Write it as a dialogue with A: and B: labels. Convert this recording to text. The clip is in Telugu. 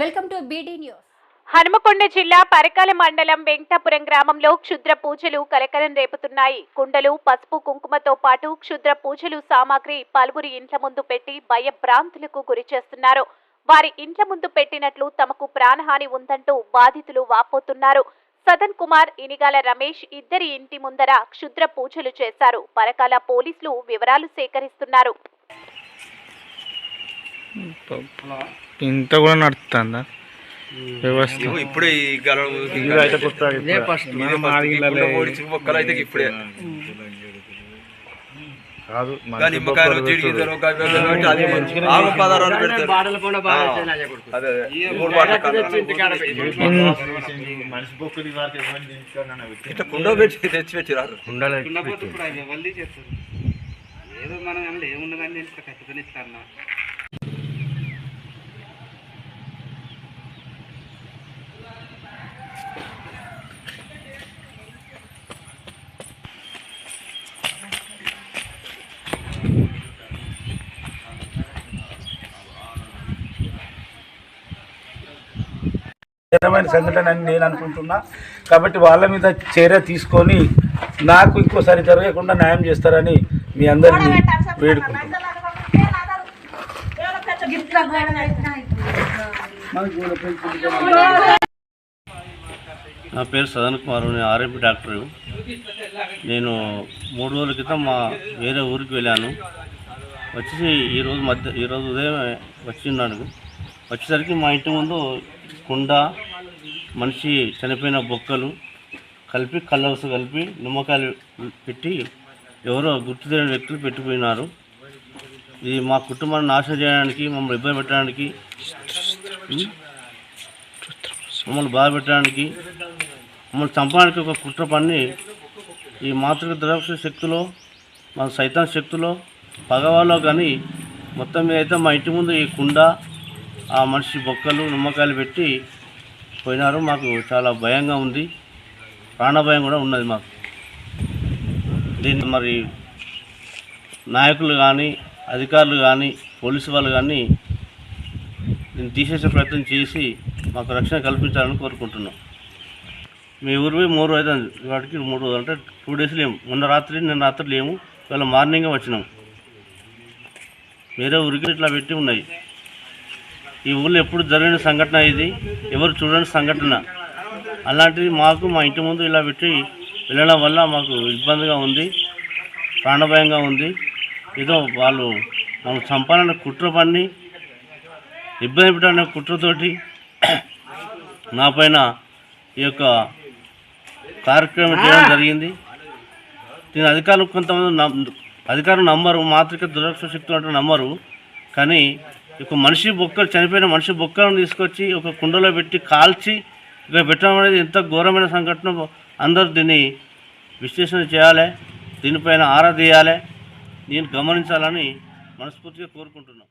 A: Welcome to BD news.
B: Hanumakonda జిల్లా పరకాల మండలం వెంకటాపురం గ్రామంలో క్షుద్ర పూజలు కలకలం రేపుతున్నాయి. కుండలు పసుపు కుంకుమతో పాటు క్షుద్ర పూజలు సామాగ్రి పలువురి ఇంట్ల ముందు పెట్టి భయభ్రాంతులకు గురి చేస్తున్నారు. వారి ఇంట్ల ముందు పెట్టినట్లు తమకు ప్రాణహాని ఉందంటూ బాధితులు వాపోతున్నారు. సదన్ కుమార్ ఇనిగాల రమేష్ ఇద్దరి ఇంటి ముందర క్షుద్ర పూజలు చేశారు. పరకాల పోలీసులు వివరాలు సేకరిస్తున్నారు.
C: ఇంత కూడా నడుస్తుందా? వ్యవస్థ.
D: ఇప్పుడే
C: ఇప్పుడు.
D: ఇదే first. ఈ గుండె పొడిచి మొక్కలు అయితే ఇప్పుడే
C: కాదు
D: కానీ నిమ్మకాయలు జీడిగింజలు గవ్వలు పెట్టి అది ఆవు పదార్థాలు పెడతారు ఆ, అదే అదే. మూడు బాటలు కాదు.
C: మనిషి బొక్కులు వారికి ఎవరిని దించుకోనన్నా పెట్టి.
D: ఇట్లా కుండ పెట్టి తెచ్చి పెట్టిరారు
E: ఉండకపోతే ఇప్పుడు అది మళ్ళీ చేస్తారు ఏదో మనం అందులో ఏమున్నదని ఇట్లా ఖచ్చితంగా ఇస్తారన్నా
F: ఘటమైన సంఘటన అని నేను అనుకుంటున్నా. కాబట్టి వాళ్ళ మీద చర్య తీసుకొని నాకు ఇంకోసారి జరగకుండా న్యాయం చేస్తారని మీ అందరినీ వేడుకుంటున్నాను.
G: నా పేరు సదన్ కుమార్ నేను ఆర్ఎంపీ డాక్టర్. నేను మూడు రోజుల క్రితం మా వేరే ఊరికి వెళ్ళాను. వచ్చేసి ఈరోజు మధ్య ఈరోజు ఉదయం వచ్చిన్నాడు వచ్చేసరికి మా ఇంటి ముందు కుండ మనిషి చనిపోయిన బొక్కలు కలిపి కలర్స్ కలిపి నిమ్మకాయలు పెట్టి ఎవరో గుర్తు తెలియని వ్యక్తులు పెట్టిపోయినారు ఇది మా కుటుంబాన్ని నాశనం చేయడానికి మమ్మల్ని ఇబ్బంది పెట్టడానికి మమ్మల్ని బాధ పెట్టడానికి మమ్మల్ని చంపడానికి ఒక కుట్ర పన్ని ఈ మాతృక ద్రవ్య శక్తిలో మన సైతాన్ శక్తిలో పగవాలో కానీ మొత్తం మీద అయితే మా ఇంటి ముందు ఈ కుండ ఆ మనిషి బొక్కలు నిమ్మకాయలు పెట్టి పోయినారు. మాకు చాలా భయంగా ఉంది. ప్రాణభయం కూడా ఉన్నది మాకు. దీన్ని మరి నాయకులు కానీ అధికారులు కానీ పోలీసు వాళ్ళు కానీ దీన్ని తీసేసే ప్రయత్నం చేసి మాకు రక్షణ కల్పించాలని కోరుకుంటున్నాం. మీ ఊరివి మూడు రోజులు వాటికి మూడు రోజులు అంటే టూ డేస్ లేము. మొన్న రాత్రి నిన్న రాత్రి లేము. ఇవాళ మార్నింగే వచ్చినాం. వేరే ఊరికి ఇట్లా పెట్టి ఉన్నాయి. ఈ ఊళ్ళో ఎప్పుడు జరిగిన సంఘటన ఇది? ఎవరు చూడని సంఘటన? అలాంటిది మాకు మా ఇంటి ముందు ఇలా పెట్టి వెళ్ళడం వల్ల మాకు ఇబ్బందిగా ఉంది ప్రాణభయంగా ఉంది. ఏదో వాళ్ళు మనం చంపాలన్న కుట్ర పని ఇబ్బంది పెట్టాలన్న కుట్రతోటి నా పైన ఈ యొక్క కార్యక్రమం చేయడం జరిగింది. దీని అధికారులు కొంతమంది అధికారులు నమ్మరు మాతృక దురక్ష శక్తులు అంటే నమ్మరు. కానీ ఒక మనిషి బొక్కలు చనిపోయిన మనిషి బొక్కలను తీసుకొచ్చి ఒక కుండలో పెట్టి కాల్చి ఇక పెట్టడం అనేది ఎంత ఘోరమైన సంఘటన. అందరూ దీన్ని విశ్లేషణ చేయాలి దీనిపైన ఆరా తీయాలి. దీన్ని గమనించాలని మనస్ఫూర్తిగా కోరుకుంటున్నాం.